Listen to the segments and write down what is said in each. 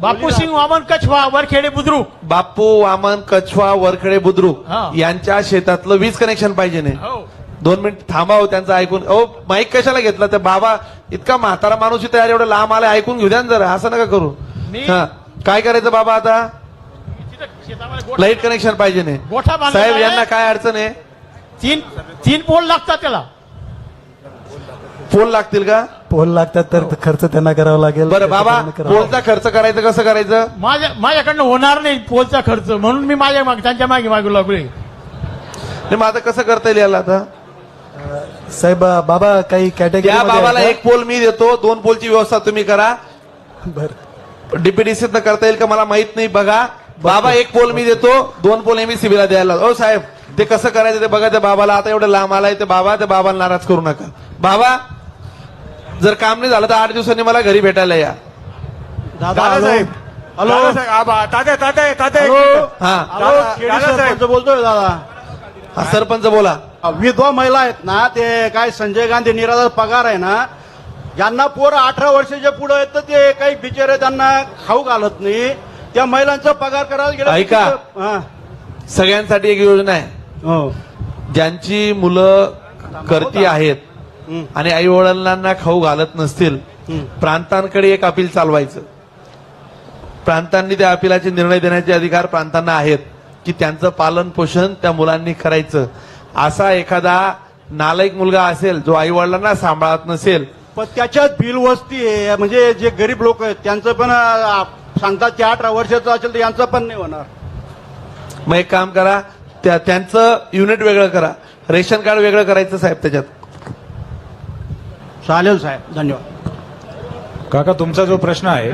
बापू सिंग वामन कछवा वरखेडे बुद्रुक बापू वामन कछवा वरखडे बुद्रुक हा. यांच्या शेतातलं वीज कनेक्शन पाहिजे नाही. हो दोन मिनिट थांबा हो त्यांचं ऐकून. ओ माईक कशाला घेतला त्या बाबा इतका म्हातारा माणूस तयार एवढं लांब आला ऐकून घेऊ द्या ना जरा. असं नका करू. मी- हा. काय करायचं बाबा आता? तिथं शेतामध्ये गोठा- लाइट कनेक्शन पाहिजे नाही. गोठा बांधलेला साहेब आहे. यांना काय अडचण आहे? तीन तीन पोल लागतात त्याला. पोल लागतील का? पोल लागतात तर खर्च त्यांना करावा लागेल. बरं बाबा करावं लागेल. पोलचा खर्च करायचं कसं करायचं? माझ्या माझ्याकडनं होणार नाही पोलचा खर्च. म्हणून मी माझ्या मागे त्यांच्या मागे मागे लागलोय. नाही, मग आता कसं करता येईल याला आता? साहेब बाबा काही कॅटेगरी त्या बाबाला एक पोल मी देतो दोन पोलची व्यवस्था तुम्ही करा. बर. डीपीडीसीत करता येईल का मला माहीत नाही बघा. बाबा एक पोल मी देतो दोन पोल एमएससीबी ला द्यायला ओ साहेब ते कसं करायचं ते बघा त्या बाबाला. आता एवढं लांब आलाय ते बाबा त्या बाबाला नाराज करू नका. बाबा जर काम नाही झालं तर आठ दिवसांनी मला घरी भेटायला या. दादा हॅलो. हॅलो. तात्या तात्या तात्या. हा. बोलतोय दादा? हा सरपंच बोला. विधवा महिला आहेत ना ते काय संजय गांधी निराधार पगार आहे ना ज्यांना पोरं अठरा वर्षाच्या पुढे आहेत तर ते काही बिचारे त्यांना खाऊ घालत नाही. त्या महिलांचा पगार करायला गेला ऐका. हा. सगळ्यांसाठी एक योजना आहे. हो. ज्यांची मुलं करती आहेत. आणि आई वडिलांना खाऊ घालत नसतील. प्रांतांकडे एक अपील चालवायचं. प्रांतांनी त्या अपिलाचे निर्णय देण्याचे अधिकार प्रांतांना आहेत की त्यांचं पालन पोषण त्या मुलांनी करायचं. असा एखादा नालायक मुलगा असेल जो आई वडिलांना सांभाळत नसेल. पण त्याच्यात बिल वस्ती आहे. म्हणजे जे गरीब लोक आहेत त्यांचं पण सांगतात की अठरा वर्षाचं असेल तर यांचं पण नाही होणार. मग एक काम करा त्या त्यांचं युनिट वेगळं करा. रेशन कार्ड वेगळं करायचं साहेब त्याच्यात. चालेल साहेब धन्यवाद. काका तुमचा जो प्रश्न आहे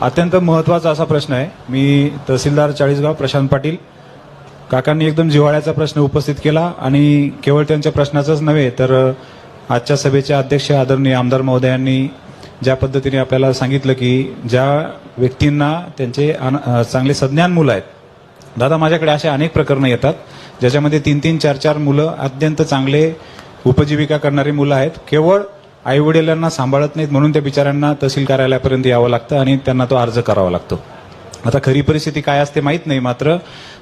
अत्यंत महत्त्वाचा असा प्रश्न आहे. मी तहसीलदार चाळीसगाव प्रशांत पाटील. काकांनी एकदम जिव्हाळ्याचा प्रश्न उपस्थित केला आणि केवळ त्यांच्या प्रश्नाचाच नव्हे तर आजच्या सभेचे अध्यक्ष आदरणीय आमदार महोदयांनी ज्या पद्धतीने आपल्याला सांगितलं की ज्या व्यक्तींना त्यांचे अन- अ, चांगले सज्ञान मुलं आहेत. दादा माझ्याकडे असे अनेक प्रकरणं येतात ज्याच्यामध्ये तीन तीन चार चार मुलं अत्यंत चांगले उपजीविका करणारी मुलं आहेत. केवळ आई वडिलांना सांभाळत नाहीत म्हणून त्या बिचाऱ्यांना तहसील कार्यालयापर्यंत यावं लागतं आणि त्यांना तो अर्ज करावा लागतो. आता खरी परिस्थिती काय असते माहीत नाही मात्र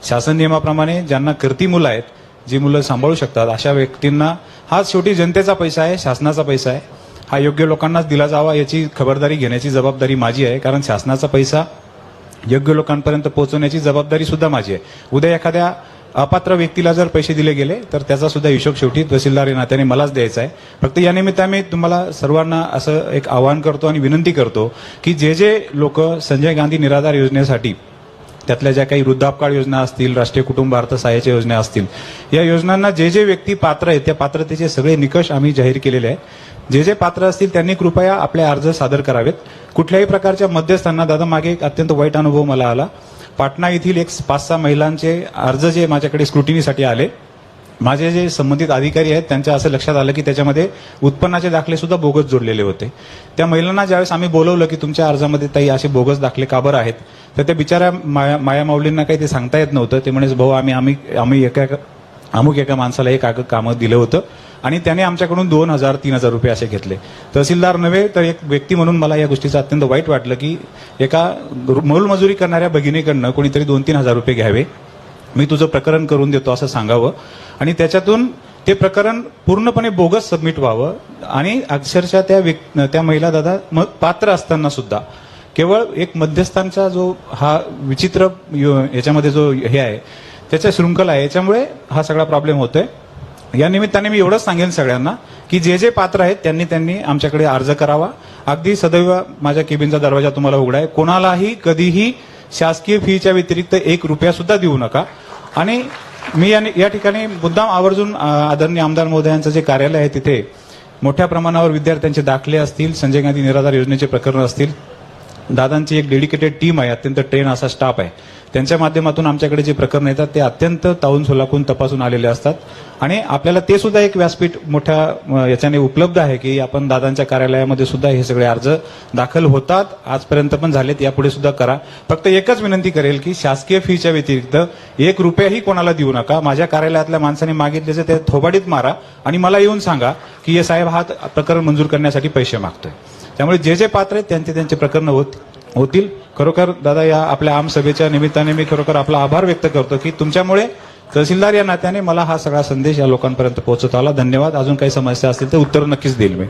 शासन नियमाप्रमाणे ज्यांना करती मुलं आहेत जी मुलं सांभाळू शकतात अशा व्यक्तींना हा शेवटी जनतेचा पैसा आहे शासनाचा पैसा आहे. हा योग्य लोकांनाच दिला जावा याची खबरदारी घेण्याची जबाबदारी माझी आहे कारण शासनाचा पैसा योग्य लोकांपर्यंत पोहोचवण्याची जबाबदारी सुद्धा माझी आहे. उद्या एखाद्या अपात्र व्यक्तीला जर पैसे दिले गेले तर त्याचा सुद्धा हिशोब शेवटी तहसीलदार या नात्याने मलाच द्यायचा आहे. फक्त या निमित्ताने मी तुम्हाला सर्वांना असं एक आवाहन करतो आणि विनंती करतो की जे जे लोक संजय गांधी निराधार योजनेसाठी त्यातल्या ज्या काही वृद्धापकाळ योजना असतील राष्ट्रीय कुटुंब अर्थ सहाय्याच्या योजना असतील या योजनांना जे जे व्यक्ती पात्र आहेत त्या पात्रतेचे सगळे निकष आम्ही जाहीर केलेले आहेत जे जे पात्र असतील त्यांनी कृपया आपले अर्ज सादर करावेत. कुठल्याही प्रकारच्या मध्यस्थांना दादा मागे एक अत्यंत वाईट अनुभव मला आला. पाटणा येथील एक पाच सहा महिलांचे अर्ज जे माझ्याकडे स्क्रुटिनीसाठी आले माझे जे संबंधित अधिकारी आहेत त्यांच्या असं लक्षात आलं की त्याच्यामध्ये उत्पन्नाचे दाखले सुद्धा बोगस जोडलेले होते. त्या महिलांना ज्यावेळेस आम्ही बोलवलं की तुमच्या अर्जामध्ये ताई असे बोगस दाखले का बरं आहेत तर त्या बिचाऱ्या माया माया माऊलींना काही ते सांगता येत नव्हतं. ते म्हणजे भाऊ आम्ही आम्ही आम्ही एका अमुक एका माणसाला एक कागद कामं दिलं होतं. आणि त्याने आमच्याकडून दोन हजार तीन हजार रुपये असे घेतले. तहसीलदार नव्हे तर एक व्यक्ती म्हणून मला या गोष्टीचं अत्यंत वाईट वाटलं की एका मोलमजुरी करणाऱ्या भगिनीकडनं कोणीतरी दोन तीन हजार रुपये घ्यावे. मी तुझं प्रकरण करून देतो असं सांगावं. आणि त्याच्यातून ते प्रकरण पूर्णपणे बोगस सबमिट व्हावं. आणि अक्षरशः त्या व्यक् त्या महिला दादा मग पात्र असताना सुद्धा केवळ एक मध्यस्थांचा जो हा विचित्र याच्यामध्ये जो हे आहे त्याच्या शृंखला आहे याच्यामुळे हा सगळा प्रॉब्लेम होतोय. या निमित्ताने मी एवढंच सांगेन सगळ्यांना की जे जे पात्र आहेत त्यांनी त्यांनी आमच्याकडे अर्ज करावा. अगदी सदैव माझ्या केबिनचा दरवाजा तुम्हाला उघडा आहे. कोणालाही कधीही शासकीय फीच्या व्यतिरिक्त एक रुपया सुद्धा देऊ नका. आणि मी या या ठिकाणी मुद्दाम आवर्जून आदरणीय आमदार महोदयांचं जे कार्यालय आहे तिथे मोठ्या प्रमाणावर विद्यार्थ्यांचे दाखले असतील संजय गांधी निराधार योजनेचे प्रकरण असतील. दादांची एक डेडिकेटेड टीम आहे अत्यंत ट्रेन असा स्टाफ आहे. त्यांच्या माध्यमातून आमच्याकडे जे प्रकरण येतात ते अत्यंत ताऊन सोलापून तपासून आलेले असतात. आणि आपल्याला ते सुद्धा एक व्यासपीठ मोठ्या याच्याने उपलब्ध आहे की आपण दादांच्या कार्यालयामध्ये सुद्धा हे सगळे अर्ज दाखल होतात. आजपर्यंत पण झालेत यापुढे सुद्धा करा. फक्त एकच विनंती करेल की शासकीय फीच्या व्यतिरिक्त एक रुपयाही कोणाला देऊ नका. माझ्या कार्यालयातल्या माणसाने मागितल्याचं ते थोबाडीत मारा आणि मला येऊन सांगा की हे साहेब हा प्रकरण मंजूर करण्यासाठी पैसे मागतोय. त्यामुळे जे जे पात्र आहेत त्यांचे त्यांचे प्रकरण होत होतील. खरोखर दादा या आपल्या आमसभेच्या निमित्ताने मी खरोखर आपला आभार व्यक्त करतो की तुमच्यामुळे तहसीलदार या नात्याने मला हा सगळा संदेश या लोकांपर्यंत पोहोचत आला. धन्यवाद. अजून काही समस्या असतील तर उत्तर नक्कीच देईल मी.